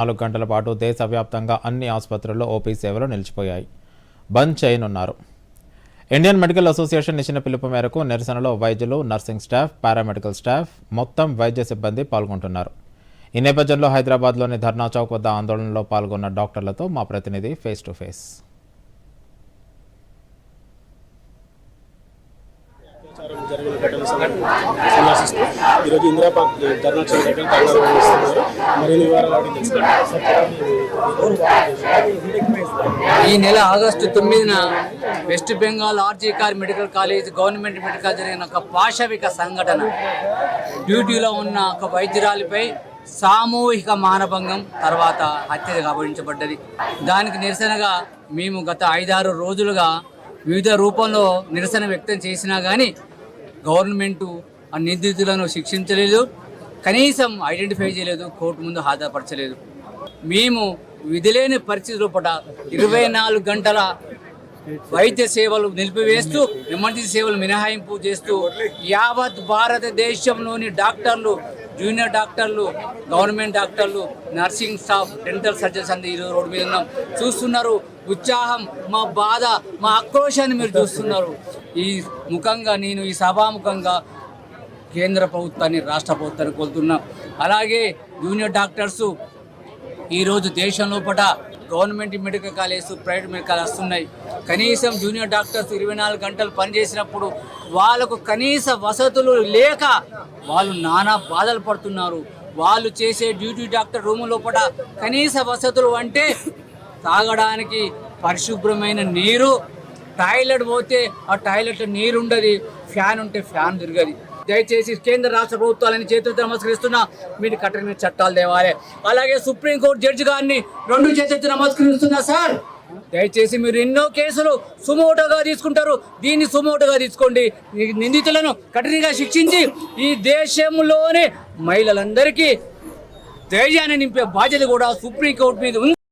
నాలుగు గంటల పాటు దేశవ్యాప్తంగా అన్ని ఆసుపత్రుల్లో ఓపీ సేవలు నిలిచిపోయాయి. బంద్ చేయనున్నారు. ఇండియన్ మెడికల్ అసోసియేషన్ ఇచ్చిన పిలుపు మేరకు నిరసనలో వైద్యులు నర్సింగ్ స్టాఫ్ పారామెడికల్ స్టాఫ్ మొత్తం వైద్య సిబ్బంది పాల్గొంటున్నారు. ఈ నేపథ్యంలో హైదరాబాద్లోని ధర్నా చౌక్ వద్ద ఆందోళనలో పాల్గొన్న డాక్టర్లతో మా ప్రతినిధి ఫేస్ టు ఫేస్. జరిగిన ఘటన సందర్శిస్తూ ఈరోజు ఇందిరా పార్క్ ధర్నా ధర్నా నిర్వహిస్తున్నారు మరిన్ని వివరాలు ఈ నెల ఆగస్టు తొమ్మిదిన west Bengal RG Kar medical college government medical జరిగిన ఒక పాశవిక సంఘటన. డ్యూటీలో ఉన్న ఒక వైద్యురాలిపై సామూహిక మానభంగం తర్వాత హత్యగా అభవించబడ్డది దానికి నిరసనగా మేము గత ఐదారు రోజులుగా వివిధ రూపంలో నిరసన వ్యక్తం చేసినా కానీ గవర్నమెంటు ఆ నిందితులను శిక్షించలేదు కనీసం ఐడెంటిఫై చేయలేదు కోర్టు ముందు హాజరుపరచలేదు. మేము విధిలేని పరిస్థితి లోపల ఇరవై నాలుగు గంటల వైద్య సేవలు నిలిపివేస్తూ ఎమర్జెన్సీ సేవలు మినహాయింపు చేస్తూ యావత్ భారతదేశంలోని డాక్టర్లు జూనియర్ డాక్టర్లు గవర్నమెంట్ డాక్టర్లు నర్సింగ్ స్టాఫ్ డెంటల్ సర్జన్స్ అంతా ఈరోజు రోడ్డు మీద ఉన్నాం. చూస్తున్నారు ఉత్సాహం మా బాధ మా ఆక్రోశాన్ని మీరు చూస్తున్నారు. ఈ ముఖంగా నేను ఈ సభాముఖంగా కేంద్ర ప్రభుత్వాన్ని రాష్ట్ర ప్రభుత్వాన్ని కోరుతున్నాం. అలాగే జూనియర్ డాక్టర్సు ఈరోజు దేశం లోపల government medical college private medical వస్తున్నాయి. కనీసం జూనియర్ డాక్టర్స్ ఇరవై నాలుగు గంటలు పనిచేసినప్పుడు వాళ్ళకు కనీస వసతులు లేక వాళ్ళు నానా బాధలు పడుతున్నారు. వాళ్ళు చేసే డ్యూటీ డాక్టర్ రూమ్ లోపల కనీస వసతులు అంటే తాగడానికి పరిశుభ్రమైన నీరు. టాయిలెట్ పోతే ఆ టాయిలెట్ నీరు ఉండదు. ఫ్యాన్ ఉంటే ఫ్యాన్ తిరగదు. దయచేసి కేంద్ర రాష్ట్ర ప్రభుత్వాలని చేతులతో నమస్కరిస్తున్నా. మీరు కఠిన చట్టాలు తేవాలి. అలాగే సుప్రీంకోర్టు జడ్జి గారిని రెండు చేతులతో నమస్కరిస్తున్నా సార్. దయచేసి మీరు ఎన్నో కేసులు సుమోటోగా తీసుకుంటారు. దీన్ని సుమోటోగా తీసుకోండి. నిందితులను కఠినంగా శిక్షించి ఈ దేశంలోనే మహిళలందరికీ ధైర్యాన్ని నింపే బాధ్యత కూడా సుప్రీంకోర్టు మీద ఉంది.